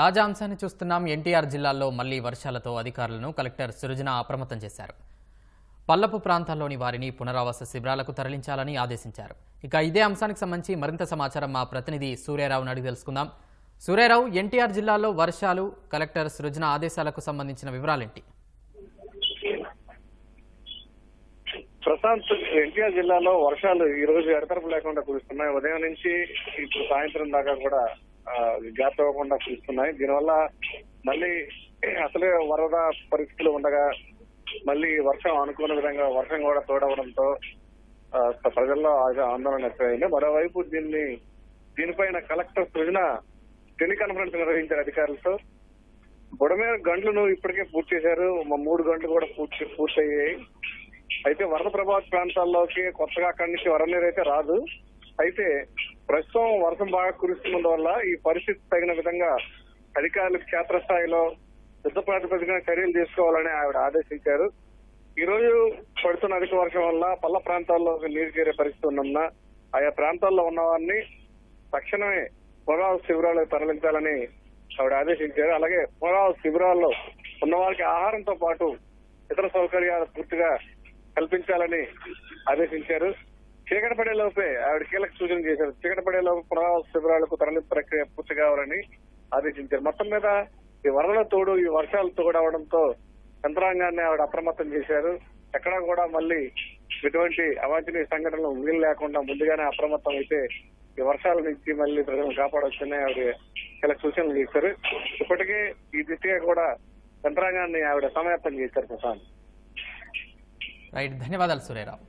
తాజా అంశాన్ని చూస్తున్నాం. ఎన్టీఆర్ జిల్లాలో మళ్ళీ వర్షాలతో అధికారులను కలెక్టర్ సృజన అప్రమత్తం చేశారు. పల్లపు ప్రాంతాల్లోని వారిని పునరావాస శిబిరాలకు తరలించాలని ఆదేశించారు. ఇక ఇదే అంశానికి సంబంధించి మరింత సమాచారం మా ప్రతినిధి సూర్యారావును అడిగి తెలుసుకుందాం. సూర్యారావు ఎన్టీఆర్ జిల్లాలో వర్షాలు కలెక్టర్ సృజన ఆదేశాలకు సంబంధించిన వివరాలేంటి? ప్రశాంత్ ఎన్టీఆర్ జిల్లాలో వర్షాలు ఈ రోజు ఎడతెరపు లేకుండా కురుస్తున్నాయి. ఉదయం నుంచి ఇప్పుడు సాయంత్రం దాకా కూడా గ్యాప్ ఇవ్వకుండా కురుస్తున్నాయి దీనివల్ల మళ్ళీ అసలే వరద పరిస్థితులు ఉండగా మళ్ళీ వర్షం అనుకున్న విధంగా వర్షం కూడా తోడవడంతో ప్రజల్లో ఆందోళన ఎక్కువైంది మరోవైపు దీన్ని దీనిపైన కలెక్టర్ సృజన టెలికాన్ఫరెన్స్ నిర్వహించారు అధికారులతో. బుడమేర గంటలను ఇప్పటికే పూర్తి చేశారు. మూడు గంటలు కూడా పూర్తి పూర్తయ్యాయి. అయితే వరద ప్రభావిత ప్రాంతాల్లోకి కొత్తగా అక్కడి నుంచి వరద నీరు అయితే రాదు. అయితే ప్రస్తుతం వర్షం బాగా కురుస్తున్నందువల్ల ఈ పరిస్థితి తగిన విధంగా అధికారులు క్షేత్రస్థాయిలో యుద్ధ ప్రాతిపదికన చర్యలు తీసుకోవాలని ఆవిడ ఆదేశించారు. ఈ రోజు పడుతున్న అధిక వర్షం వల్ల పల్ల ప్రాంతాల్లో నీరు చేరే పరిస్థితి ఉన్నందున ఆయా ప్రాంతాల్లో ఉన్న వారిని తక్షణమే పునరావ శిబిరాలకు తరలించాలని ఆవిడ ఆదేశించారు. అలాగే పునరావ శిబిరాల్లో ఉన్న వారికి ఆహారంతో పాటు ఇతర సౌకర్యాలు పూర్తిగా కల్పించాలని ఆదేశించారు. చీకటి పడే లోపే ఆవిడ కీలక సూచన చేశారు. చీకటి పడే లోపు పునరావాస శిబిరాలకు తరలి ప్రక్రియ పూర్తి కావాలని ఆదేశించారు. మొత్తం మీద ఈ వరదల తోడు ఈ వర్షాలు తోడవడంతో యంత్రాంగాన్ని ఆవిడ అప్రమత్తం చేశారు. ఎక్కడా కూడా మళ్ళీ ఎటువంటి అవాంఛనీయ సంఘటనలు వీలు లేకుండా ముందుగానే అప్రమత్తం అయితే ఈ వర్షాల నుంచి మళ్ళీ ప్రజలను కాపాడొచ్చని ఆవిడ కీలక సూచనలు చేశారు. ఇప్పటికే ఈ దిశగా కూడా యంత్రాంగాన్ని ఆవిడ సమాప్తం చేశారు ప్రశాంత్. రైట్ ధన్యవాదాలు సూర్యారావు